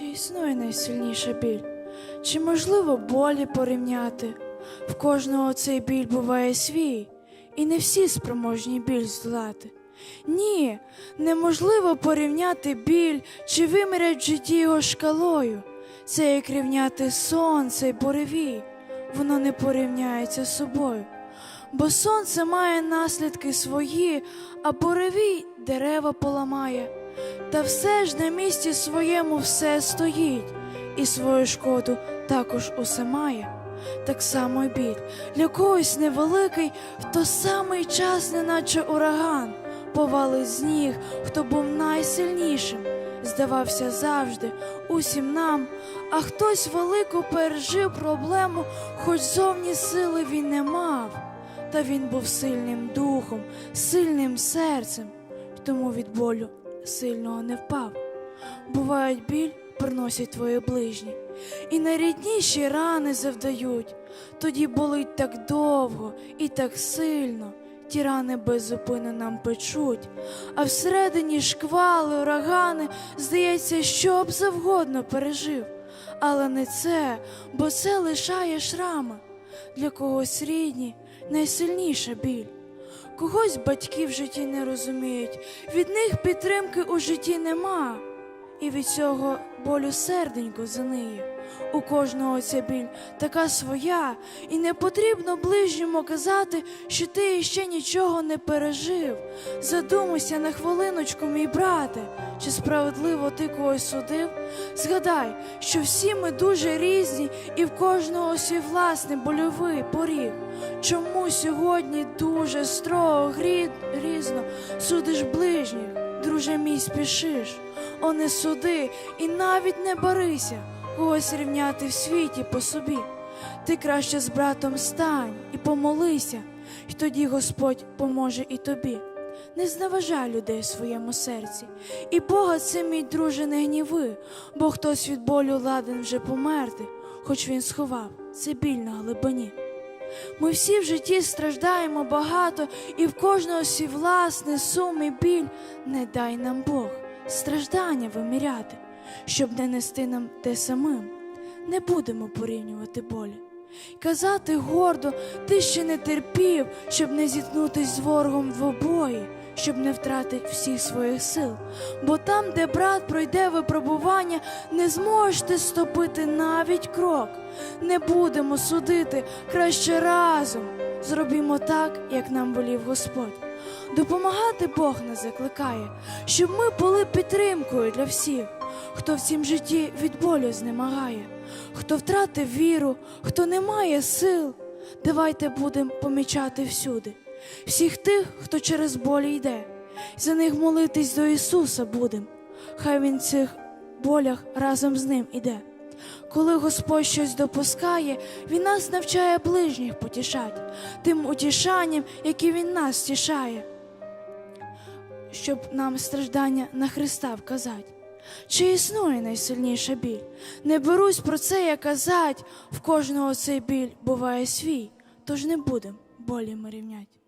Чи існує найсильніша біль? Чи можливо болі порівняти? В кожного цей біль буває свій, і не всі спроможні біль здолати. Ні, неможливо порівняти біль, чи вимірять в житті його шкалою. Це як рівняти сонце й буревій, воно не порівняється з собою. Бо сонце має наслідки свої, а буревій дерева поламає. Та все ж на місці своєму все стоїть, і свою шкоду також усе має. Так само й біль. Для когось невеликий, в той самий час, неначе ураган, повалить з ніг, хто був найсильнішим, здавався завжди усім нам, а хтось велику пережив проблему, хоч зовні сили він не мав. Та він був сильним духом, сильним серцем, тому від болю сильного не впав. Бувають біль, приносять твої ближні, і найрідніші рани завдають. Тоді болить так довго і так сильно, ті рани без зупини нам печуть, а всередині шквали, урагани, здається, що б завгодно пережив. Але не це, бо це лишає шрами. Для когось рідні найсильніша біль. Когось батьки в житті не розуміють, від них підтримки у житті нема, і від цього болю серденько заниє. У кожного ця біль така своя, і не потрібно ближньому казати, що ти ще нічого не пережив. Задумайся на хвилиночку, мій брате, чи справедливо ти когось судив? Згадай, що всі ми дуже різні, і в кожного свій власний больовий поріг. Чому сьогодні дуже строго грі- грізно судиш ближніх, друже мій спішиш? О, не суди і навіть не барися, когось рівняти в світі по собі. Ти краще з братом стань і помолися, і тоді Господь поможе і тобі. Не зневажай людей в своєму серці, і Бога це, мій друже, не гніви, бо хтось від болю ладен вже померти, хоч він сховав це біль на глибині. Ми всі в житті страждаємо багато, і в кожного свій власний сум і біль. Не дай нам Бог страждання виміряти, щоб не нести нам те самим. Не будемо порівнювати болі. Казати гордо, ти ще не терпів, щоб не зіткнутись з ворогом в обої, щоб не втратити всіх своїх сил. Бо там, де брат пройде випробування, не зможеш ти ступити навіть крок. Не будемо судити краще разом. Зробімо так, як нам волів Господь. Допомагати Бог нас закликає, щоб ми були підтримкою для всіх, хто в цім житті від болю знемагає, хто втратив віру, хто не має сил. Давайте будемо помічати всюди, всіх тих, хто через болі йде, за них молитись до Ісуса будем. Хай Він в цих болях разом з ним іде. Коли Господь щось допускає, Він нас навчає ближніх потішати, тим утішанням, яке Він нас тішає, щоб нам страждання на Христа вказати. Чи існує найсильніша біль? Не берусь про це я казать, в кожного цей біль буває свій, тож не будем болі рівнять.